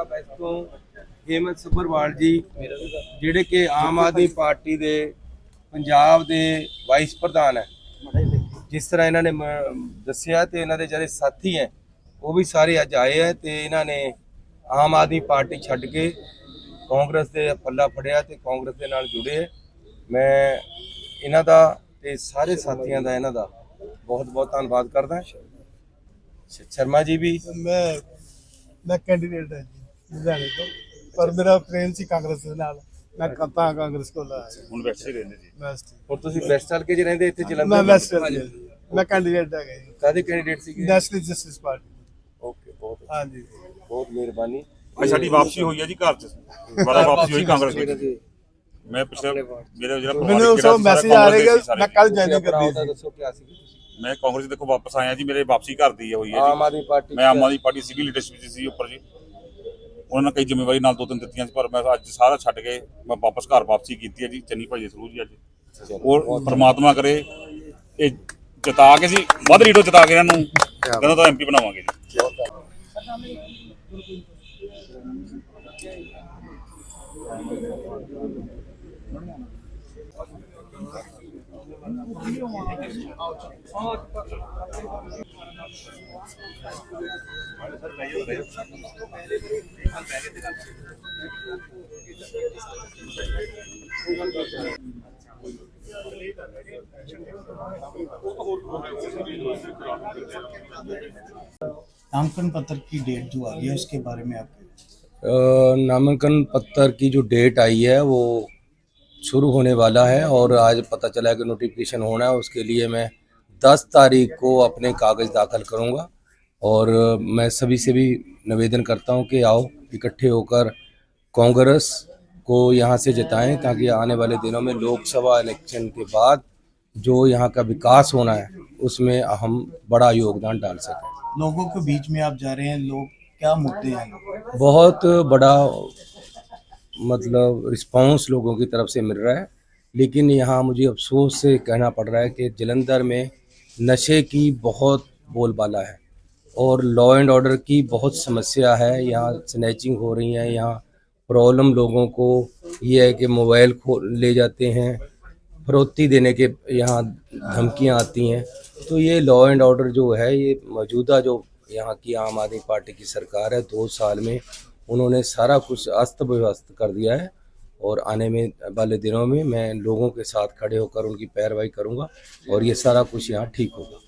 ਸਾਹਿਬ ਇਸ ਤੋਂ ਹੇਮੰਤ ਸੱਭਰਵਾਲ ਜੀ, ਜਿਹੜੇ ਕਿ ਆਮ ਆਦਮੀ ਪਾਰਟੀ ਦੇ, ਪੰਜਾਬ ਦੇ ਵਾਈਸ ਪ੍ਰਧਾਨ ਹੈ। ਜਿਸ ਤਰ੍ਹਾਂ ਇਹਨਾਂ ਨੇ ਦੱਸਿਆ ਤੇ ਇਹਨਾਂ ਦੇ ਜਿਹੜੇ ਸਾਥੀ ਹੈ, ਉਹ ਵੀ ਸਾਰੇ ਅੱਜ ਆਏ ਹੈ ਤੇ ਇਹਨਾਂ ਨੇ ਆਮ ਆਦਮੀ ਪਾਰਟੀ ਛੱਡ ਕੇ ਕਾਂਗਰਸ ਦੇ ਪੱਲਾ ਫੜਿਆ ਤੇ ਕਾਂਗਰਸ ਦੇ ਨਾਲ ਜੁੜੇ ਹੈ। ਮੈਂ ਇਹਨਾਂ ਦਾ ਤੇ ਸਾਰੇ ਸਾਥੀਆਂ ਦਾ ਇਹਨਾਂ ਦਾ ਬਹੁਤ ਬਹੁਤ ਧੰਨਵਾਦ ਕਰਦਾ। ਸ਼ਰਮਾ ਜੀ ਵੀ। ਮੈਂ ਮੈਂ ਕੈਂਡੀਡੇਟ ਹਾਂ ਲੁਧਿਆਣੇ ਤੋਂ। ਪਰ ਮੇਰਾ ਪ੍ਰੇਮ ਸੀ ਕਾਂਗਰਸ ਦੇ ਨਾਲ। ਮੈਂ ਕਤਾ ਕਾਂਗਰਸ ਕੋਲ ਆਇਆ। ਹੁਣ ਵੈਸਟ ਹੀ ਰਹਿੰਦੇ ਜੀ। ਵੈਸਟ ਹੁਣ ਤੁਸੀਂ ਵੈਸਟ ਹਲਕੇ 'ਚ ਰਹਿੰਦੇ ਇੱਥੇ ਮੈਂ ਜਲੰਧਰ ਵੈਸਟ ਮੈਂ ਕੈਂਡੀਡੇਟ ਹੈਗਾ ਜੀ। ਕਾਦੇ ਕੈਂਡੀਡੇਟ ਸੀਗੇ? ਨੈਸ਼ਨਲ ਜਸਟਿਸ ਪਾਰਟੀ ਓਕੇ ਬਹੁਤ ਹਾਂਜੀ। ਬਹੁਤ ਮਿਹਰਬਾਨੀ। ਅੱਜ ਸਾਡੀ ਵਾਪਸੀ ਹੋਈ ਹੈ ਜੀ ਘਰ ਚ। ਦੁਬਾਰਾ ਵਾਪਸੀ ਹੋਈ ਕਾਂਗਰਸ ਵਿੱਚ। ਮੈਂ ਪਿਛਲੇ ਮੇਰਾ ਜਿਹੜਾ ਮੈਨੂੰ ਸੋ ਮੈਸੇਜ ਆ ਰਿਹਾ ਮੈਂ ਕੱਲ ਕਰਨੀ ਉਹਦਾ ਸੀ ਦੱਸੋ ਕਿਆ ਸੀ ਮੈਂ ਕਾਂਗਰਸ ਦੇਖੋ ਵਾਪਸ ਆਇਆ ਜੀ ਮੇਰੇ ਵਾਪਸੀ ਘਰ ਦੀ ਹੋਈ ਹੈ ਆਮ ਜੀ ਆਦਮੀ ਪਾਰਟੀ ਮੈਂ ਆਮ ਆਦਮੀ ਪਾਰਟੀ ਸੀਗੀ ਲੀਡਰਸ਼ਿਪ ਵਿੱਚ ਸੀ ਉੱਪਰ ਜੀ। ਉਹਨਾਂ ਨੇ ਕਈ ਜ਼ਿੰਮੇਵਾਰੀ ਨਾਲ ਦੋ ਤਿੰਨ ਦਿੱਤੀਆਂ ਸੀ ਪਰ ਮੈਂ ਅੱਜ ਸਾਰਾ ਛੱਡ ਕੇ ਮੈਂ ਵਾਪਸ ਘਰ ਵਾਪਸੀ ਕੀਤੀ ਹੈ ਜੀ ਚੰਨੀ ਭਾਈ ਦੇ ਥਰੂ ਜੀ ਅੱਜ। ਉਹ ਪ੍ਰਮਾਤਮਾ ਕਰੇ ਇਹ ਜਿਤਾ ਕੇ ਸੀ ਵੱਧ ਲੀਡੋ ਜਿਤਾ ਕੇ ਇਹਨਾਂ ਨੂੰ ਕਹਿੰਦਾ ਤਾਂ ਐਮਪੀ ਬਣਾਵਾਂਗੇ ਜੀ। नामांकन पत्र की डेट जो आ गई है, उसके बारे में आप नामांकन पत्र की जो डेट आई है, वो शुरू होने वाला है और आज पता चला है कि नोटिफिकेशन होना है, उसके लिए मैं 10 तारीख को अपने कागज़ दाखिल करूँगा। और मैं सभी से भी निवेदन करता हूँ कि आओ इकट्ठे होकर कांग्रेस को यहाँ से जिताएँ ताकि आने वाले दिनों में लोकसभा इलेक्शन के बाद जो यहाँ का विकास होना है उसमें हम बड़ा योगदान डाल सकें। लोगों के बीच में आप जा रहे हैं लोग क्या मुद्दे हैं? बहुत बड़ा मतलब रिस्पांस लोगों की तरफ़ से मिल रहा है लेकिन यहाँ मुझे अफसोस से कहना पड़ रहा है कि जलंधर में नशे की बहुत बोलबाला है। और लॉ एंड ऑर्डर की बहुत समस्या है। यहाँ स्नैचिंग हो रही है, यहाँ प्रॉब्लम लोगों को ये है कि मोबाइल खो, ले जाते हैं फरोती देने के यहाँ धमकियाँ आती हैं। तो ये लॉ एंड ऑर्डर जो है, ये मौजूदा जो यहाँ की आम आदमी पार्टी की सरकार है, दो साल में उन्होंने सारा कुछ अस्त व्यस्त कर दिया है और आने में, वाले दिनों में मैं लोगों के साथ खड़े होकर उनकी पैरवाई करूँगा और ये सारा कुछ यहाँ ठीक होगा।